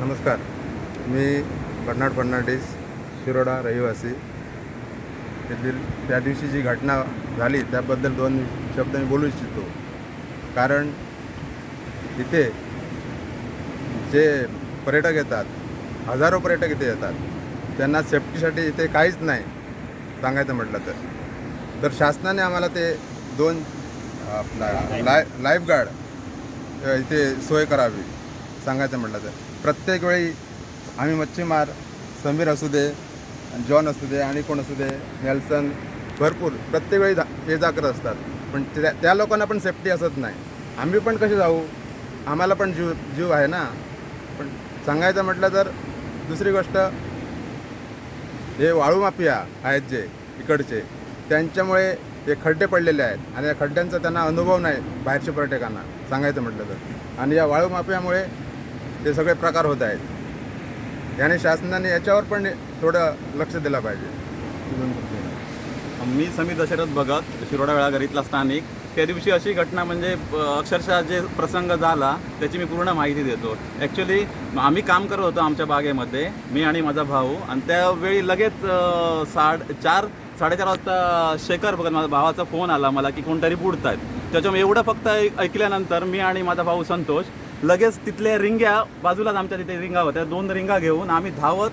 नमस्कार. मी बर्नाड फर्नांडिस शिरोडा रहिवासी. येथील त्या दिवशी जी घटना झाली त्याबद्दल दोन शब्द मी बोलू इच्छितो. कारण इथे जे पर्यटक येतात हजारो पर्यटक इथे येतात त्यांना सेफ्टीसाठी इथे काहीच नाही सांगायचं म्हटलं तर. तर शासनाने आम्हाला ते दोन आपला लाय लाईफगार्ड इथे सोय करावी सांगायचं म्हटलं तर. प्रत्येक वेळी आम्ही मच्छीमार समीर असू दे जॉन असू दे आणि कोण असू दे नेल्सन भरपूर प्रत्येक वेळी ये जा करत असतात. पण त्या त्या लोकांना पण सेफ्टी असत नाही. आम्ही पण कसे जाऊ? आम्हाला पण जीव जीव आहे ना. पण सांगायचं म्हटलं तर दुसरी गोष्ट हे वाळू माफिया आहेत जे इकडचे त्यांच्यामुळे ते खड्डे पडलेले आहेत आणि या खड्ड्यांचा त्यांना अनुभव नाही बाहेरच्या पर्यटकांना सांगायचं म्हटलं तर. आणि या वाळू माफियामुळे ते सगळे प्रकार होत आहेत. याने शासनाने याच्यावर पण थोडं लक्ष दिलं पाहिजे. मी समीर दशरथ भगत शिरोडा वेळागरीतला स्थानिक. त्या दिवशी अशी घटना म्हणजे अक्षरशः जे प्रसंग झाला त्याची मी पूर्ण माहिती देतो. ॲक्च्युली आम्ही काम करत होतो आमच्या बागेमध्ये मी आणि माझा भाऊ. आणि त्यावेळी लगेच साड चार साडेचार वाजता शेखर बघत माझ्या भावाचा फोन आला मला की कोणतरी बुडतायत. त्याच्यामुळे एवढं फक्त ऐकल्यानंतर मी आणि माझा भाऊ संतोष लगेच तिथल्या रिंग्या बाजूलाच आमच्या तिथे रिंगा होत्या. दोन रिंगा घेऊन आम्ही धावत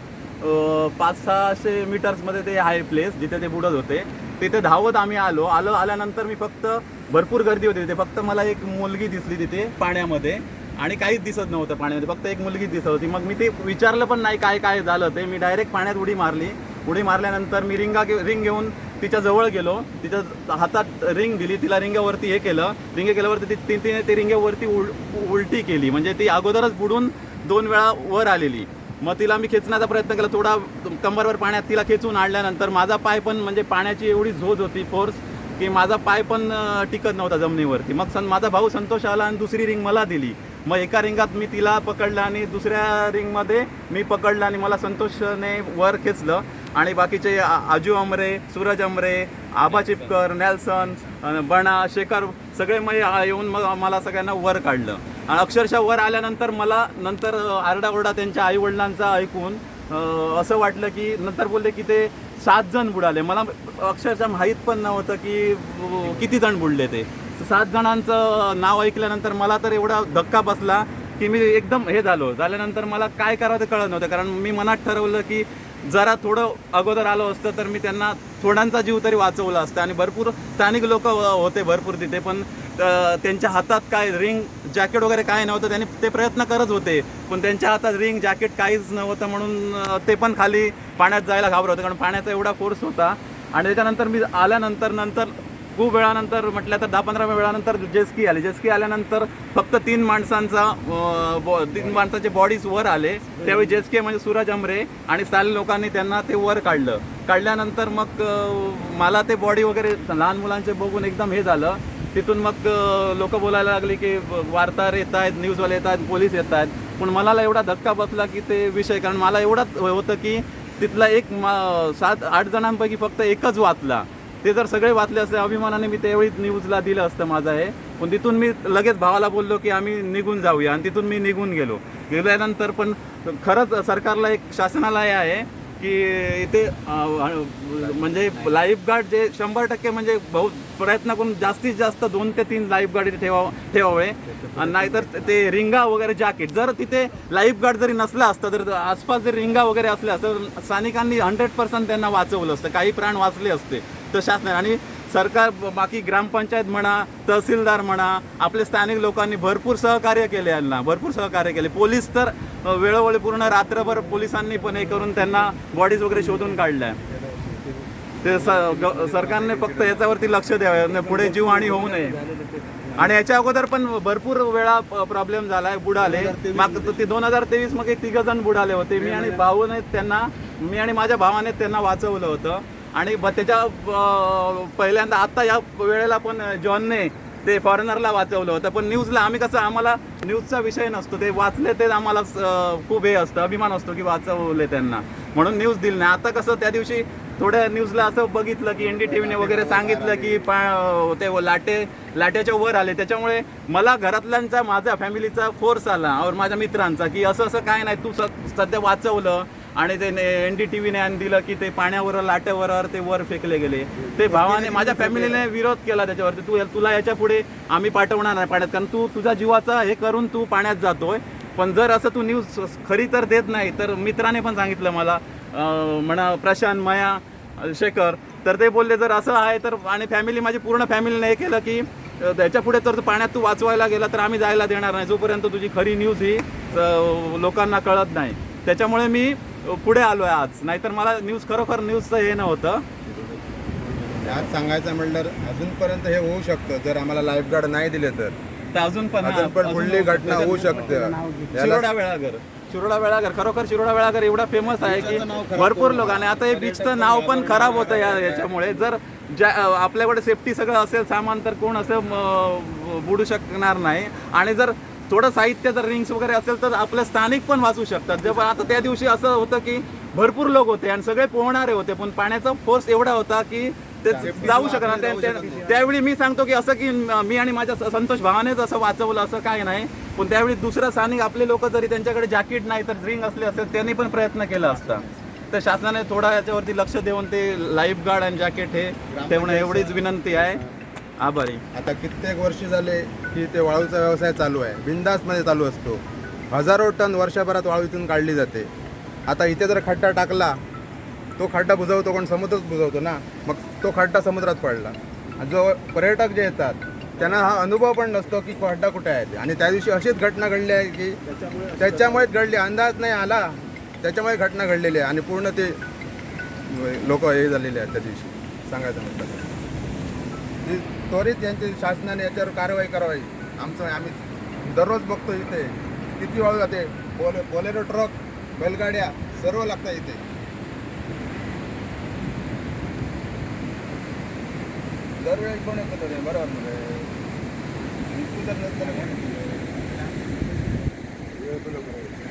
पाच सहाशे मीटर्समध्ये ते आहे प्लेस जिथे ते बुडत होते. तिथे धावत आम्ही आलो. आलो आल्यानंतर मी फक्त भरपूर गर्दी होती तिथे. फक्त मला एक मुलगी दिसली तिथे पाण्यामध्ये आणि काहीच दिसत नव्हतं पाण्यामध्ये. फक्त एक मुलगी दिसत होती. मग मी ते विचारलं पण नाही काय काय झालं ते. मी डायरेक्ट पाण्यात उडी मारली. उडी मारल्यानंतर मी रिंगा घे रिंग घेऊन तिच्या जवळ गेलो. तिच्या हातात रिंग दिली. तिला रिंगावरती हे केलं. रिंगे केल्यावरती ती तिने ती रिंगेवरती उल उलटी केली. म्हणजे ती अगोदरच बुडून दोन वेळा वर आलेली. मग तिला मी खेचण्याचा प्रयत्न केला. थोडा कंबरवर पाण्यात तिला खेचून आणल्यानंतर माझा पाय पण म्हणजे पाण्याची एवढी झोज होती फोर्स की माझा पाय पण टिकत नव्हता जमिनीवरती. मग सं माझा भाऊ संतोष आला आणि दुसरी रिंग मला दिली. मग एका रिंगात मी तिला पकडलं आणि दुसऱ्या रिंगमध्ये मी पकडलं आणि मला संतोषने वर खेचलं. आणि बाकीचे आजू अमरे सूरज अमरे आबा चिपकर नेल्सन बणा शेखर सगळे मग येऊन मग मला सगळ्यांना वर काढलं. आणि अक्षरशः वर आल्यानंतर मला नंतर आरडाओरडा त्यांच्या आईवडिलांचा ऐकून असं वाटलं की नंतर बोलले की ते सात जण बुडाले. मला अक्षरशः माहीत पण नव्हतं की किती जण बुडले ते. सात जणांचं नाव ऐकल्यानंतर मला तर एवढा धक्का बसला की मी एकदम हे झालो. झाल्यानंतर मला काय करावं ते कळत नव्हतं. कारण मी मनात ठरवलं की जरा थोडं अगोदर आलो असतं तर मी त्यांना थोड्यांचा जीव तरी वाचवला असता आणि भरपूर स्थानिक लोक होते भरपूर तिथे पण त्यांच्या हातात काय रिंग जॅकेट वगैरे काय नव्हतं त्यांनी ते प्रयत्न करत होते. पण त्यांच्या हातात रिंग जॅकेट काहीच नव्हतं म्हणून ते पण खाली पाण्यात जायला घाबरत होते कारण पाण्याचा एवढा फोर्स होता. आणि त्याच्यानंतर मी आल्यानंतर नंतर खूप वेळानंतर म्हटलं तर दहा पंधरा वेळानंतर जेस्की आले. जेस्की आल्यानंतर फक्त तीन माणसांचा बॉ- तीन माणसाचे बॉडीज वर आले. त्यावेळी जेस्की म्हणजे सूरज अमरे आणि स्थानिक लोकांनी त्यांना ते वर काढलं. काढल्यानंतर मग मला ते बॉडी वगैरे लहान मुलांचे बघून एकदम हे झालं. तिथून मग लोक बोलायला लागले की वार्ताहर येत आहेत न्यूजवाले येत आहेत पोलीस येत आहेत. पण मला एवढा धक्का बसला की ते विषय कारण मला एवढाच होतं की तिथला एक मा- सात आठ जणांपैकी फक्त एकच वाचला. ते जर सगळे वाचले असते अभिमानाने मी त्यावेळी न्यूजला दिलं असतं माझं हे. पण तिथून मी लगेच भावाला बोललो की आम्ही निघून जाऊया. आणि तिथून मी निघून गेलो. गेल्यानंतर पण खरंच सरकारला एक शासनाला हे आहे की इथे म्हणजे म्हणजे लाईफगार्ड जे शंभर टक्के म्हणजे बहुत प्रयत्न करून जास्तीत जास्त दोन ते तीन लाईफगार्ड इथे ठेवा ठेवावे. आणि नाहीतर ते रिंगा वगैरे जॅकेट जर तिथे लाईफगार्ड जरी नसला असतं तर आसपास जर रिंगा वगैरे असल्या तर स्थानिकांनी हंड्रेड पर्सेंट त्यांना वाचवलं असतं. काही प्राण वाचले असते. तर शासन आणि सरकार बाकी ग्रामपंचायत म्हणा तहसीलदार म्हणा आपले स्थानिक लोकांनी भरपूर सहकार्य केले यांना भरपूर सहकार्य केले. पोलीस तर वेळोवेळी पूर्ण रात्रभर पोलिसांनी पण हे करून त्यांना बॉडीज वगैरे शोधून काढल्या. ते स- ग- सरकारने फक्त याच्यावरती लक्ष द्यावे पुढे जीवहानी होऊ नये. आणि याच्या अगोदर पण भरपूर वेळा प्रॉब्लेम झाला आहे बुडाले. माग ते दोन हजार तेवीस मग तिघ जण बुडाले होते. मी आणि भाऊने त्यांना मी आणि माझ्या भावाने त्यांना वाचवलं होतं. आणि ब- त्याच्या पहिल्यांदा आत्ता या वेळेला पण जॉनने ते फॉरेनरला वाचवलं होतं. पण न्यूजला आम्ही कसं आम्हाला न्यूजचा विषय नसतो. ते वाचले ते आम्हाला खूप हे असतं अभिमान असतो की वाचवले त्यांना. म्हणून न्यूज दिली नाही. आता कसं त्या दिवशी थोड्या न्यूजला असं बघितलं की एन डी टी व्हीने वगैरे सांगितलं की पा ते लाटे लाटेच्या वर आले. त्याच्यामुळे मला घरातल्यांचा माझ्या फॅमिलीचा फोर्स आला और माझ्या मित्रांचा की असं असं काय नाही तू स- सध्या वाचवलं. आणि ते एन डी टी व्हीने दिलं की ते पाण्यावर लाटेवर ते वर फेकले गेले. ते भावाने माझ्या फॅमिलीने विरोध केला त्याच्यावरती. तू तुला याच्यापुढे आम्ही पाठवणार नाही पाण्यात कारण तू तुझा जीवाचा हे करून तू पाण्यात जातोय. पण जर असं तू न्यूज खरी तर देत नाही तर मित्राने पण सांगितलं मला म्हणा प्रशांत मया शेखर तर ते बोलले जर असं आहे तर आणि फॅमिली माझी पूर्ण फॅमिलीने हे केलं की त्याच्या पुढे तर तू पाण्यात तू वाचवायला गेला तर आम्ही जायला देणार नाही. जोपर्यंत तुझी खरी न्यूज ही लोकांना कळत नाही. त्याच्यामुळे मी पुढे आलो आहे आज. नाहीतर मला न्यूज खरोखर न्यूजचं हे नव्हतं. आज सांगायचं म्हटलं अजूनपर्यंत हे होऊ शकतं. जर आम्हाला लाईफगार्ड नाही दिले तर. तर अजून पण अजून पण पुढली घटना होऊ शकते. शिरोडा वेळागर. शिरोडा वेळागर. खरोखर शिरोडा वेळागर एवढा फेमस आहे की भरपूर लोक आणि आता हे बीचचं नाव पण खराब होतं या याच्यामुळे. जर ज्या आपल्याकडे सेफ्टी सगळं असेल सामान तर कोण असं बुडू शकणार नाही. आणि जर थोडं साहित्य जर रिंग्स वगैरे असेल तर आपल्या स्थानिक पण वाचू शकतात. जेव्हा आता त्या दिवशी असं होतं की भरपूर लोक होते आणि सगळे पोहणारे होते पण पाण्याचा फोर्स एवढा होता की ते जाऊ शकणार त्या- त्या- त्यावेळी मी सांगतो की असं की म- आणि माझ्या संतोष भावानेच असं वाचवलं असं काय नाही. पण त्यावेळी दुसरं स्थानिक आपले लोक जरी त्यांच्याकडे जॅकेट नाही तर रिंग असले असेल त्यांनी पण प्रयत्न केला असता. तर शासनाने थोडा याच्यावरती लक्ष देऊन ते लाईफ गार्ड आणि जॅकेट हे ठेवणं एवढीच विनंती आहे. आभारी आता कित्येक वर्ष झाले की ते वाळूचा व्यवसाय चालू आहे. बिंदासमध्ये चालू असतो. हजारो टन वर्षभरात वाळू इथून काढली जाते. आता इथे जर खड्डा टाकला तो खड्डा बुजवतो कोण समुद्रच बुजवतो ना? मग तो खड्डा समुद्रात पडला. आणि जो पर्यटक जे येतात त्यांना हा अनुभव पण नसतो की खड्डा कुठे आहे ते. आणि त्या दिवशी अशीच घटना घडली आहे की त्याच्यामुळेच घडली. अंदाज नाही आला त्याच्यामुळे घटना घडलेली आहे. आणि पूर्ण ते लोक हे झालेले आहेत त्या दिवशी. सांगायचं म्हटलं ती त्वरित यांची शासनाने याच्यावर कारवाई करावी. आमचं आम्ही दररोज बघतो इथे. किती वाळू जाते? बोले बोलेरो ट्रक बैलगाड्या सर्व लागतात इथे. दरवेळेस कोण येतं रे बरोबर म्हणजे. ना